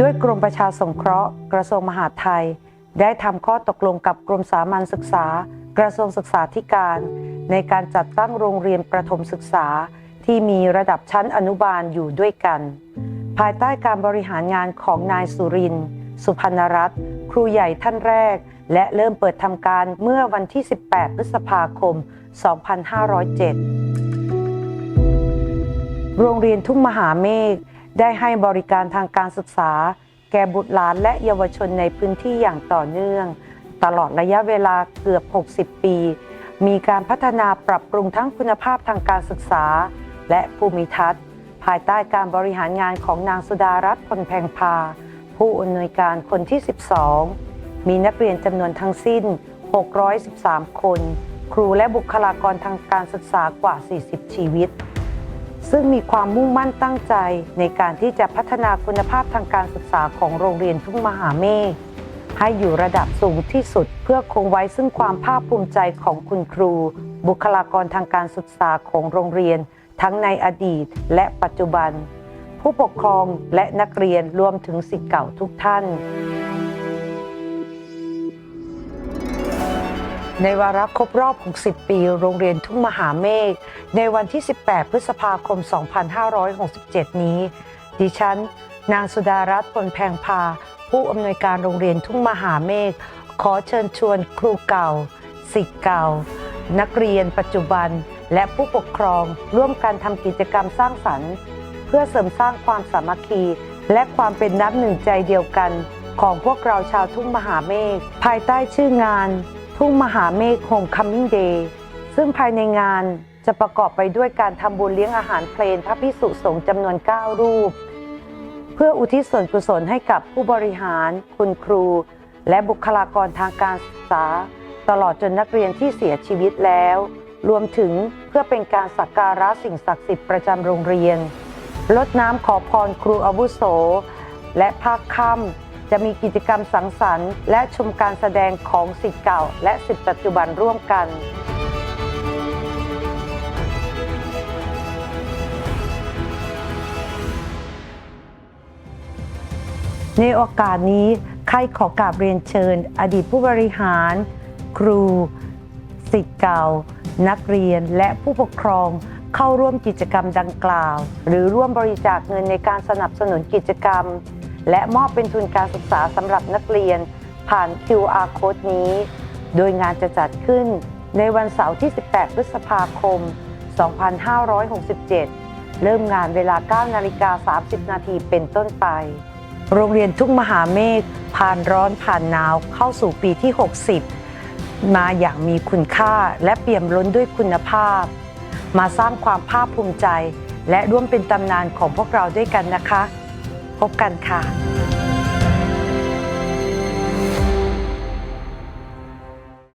ด้วยกรมประชาสงเคราะห์ กระทรวงมหาดไทย ได้ทำข้อตกลงกับกรมสามัญศึกษา กระทรวงศึกษาธิการ ในการจัดตั้งโรงเรียนประถมศึกษา ที่มีระดับชั้นอนุบาลอยู่ด้วยกัน ภายใต้การบริหารงานของนายสุรินทร์สุพรรณรัตน์ครูใหญ่ท่านแรก และเริ่มเปิดทำการเมื่อวันที่ 18 พฤษภาคม 2507 โรงเรียนทุ่งมหาเมฆ ได้ให้บริการทางการศึกษา แก่บุตรหลานและเยาวชนในพื้นที่อย่างต่อเนื่อง ตลอดระยะเวลาเกือบ 60 ปี มีการพัฒนาปรับปรุงทั้งคุณภาพทางการศึกษา และภูมิทัศน์ ภายใต้การบริหารงานของนางสุดารัตน์พลแพงพา ผู้อำนวยการคนที่ 12 มีนักเรียนจำนวนทั้งสิ้น 613 คน ครูและบุคลากรทางการศึกษากว่า 40 ชีวิต ซึ่งมีความมุ่งมั่นตั้งใจในการที่จะพัฒนาคุณภาพทางการศึกษาของโรงเรียนทุ่งมหาเมฆให้อยู่ระดับสูงที่สุดเพื่อคงไว้ซึ่งความภาคภูมิใจของคุณครู บุคลากรทางการศึกษาของโรงเรียน ทั้งในอดีตและปัจจุบัน ผู้ปกครองและนักเรียนรวมถึงสิทธิ์เก่าทุกท่าน ในวาระครบรอบ60ปี โรงเรียนทุ่งมหาเมฆ ในวันที่ 18 พฤษภาคม 2567 นี้ ดิฉัน นางสุดารัตน์พลแพงพา ผู้อำนวยการโรงเรียนทุ่งมหาเมฆ ขอเชิญชวนครูเก่าสิทธิ์เก่า นักเรียนปัจจุบัน และผู้ปกครองร่วมกันทำกิจกรรมสร้างสรรค์ เพื่อเสริมสร้างความสามัคคี และความเป็นน้ำหนึ่งใจเดียวกัน ของพวกเราชาวทุ่งมหาเมฆภายใต้ชื่องาน ทุ่งมหาเมฆโฮมคัมมิ่งเดย์ซึ่งภายในงานจะประกอบไปด้วยการทำบุญเลี้ยงอาหารเพลนพระพิสุสงฆ์จำนวน 9 รูป เพื่ออุทิศส่วนกุศลให้กับผู้บริหาร คุณครู และบุคลากรทางการศึกษา ตลอดจนนักเรียนที่เสียชีวิตแล้ว รวมถึงเพื่อเป็นการสักการะสิ่งศักดิ์สิทธิ์ประจำโรงเรียนลดน้ำขอพรครูอาวุโส และภาคค่ำ จะมีกิจกรรมสังสรรค์ และชมการแสดงของสิทธิ์เก่า และสิทธิ์ปัจจุบันร่วมกันในโอกาสนี้ใครขอกราบเรียนเชิญ อดีตผู้บริหาร ครูสิทธิ์เก่า นักเรียนและผู้ปกครองเข้าร่วมกิจกรรมดังกล่าว หรือร่วมบริจาคเงินในการสนับสนุนกิจกรรม และมอบเป็นทุนการศึกษาสำหรับนักเรียน ผ่าน QR code นี้ โดยงานจะจัดขึ้นในวันเสาร์ที่ 18 พฤษภาคม 2567 เริ่มงานเวลา 9 นาฬิกา 30 นาทีเป็นต้นไป โรงเรียนทุ่งมหาเมฆผ่านร้อนผ่านหนาวเข้าสู่ปีที่ 60 มาอย่างมีคุณค่าและเปี่ยมล้นด้วยคุณภาพ มาสร้างความภาคภูมิใจ และร่วมเป็นตำนานของพวกเราด้วยกันนะคะ พบกันค่ะ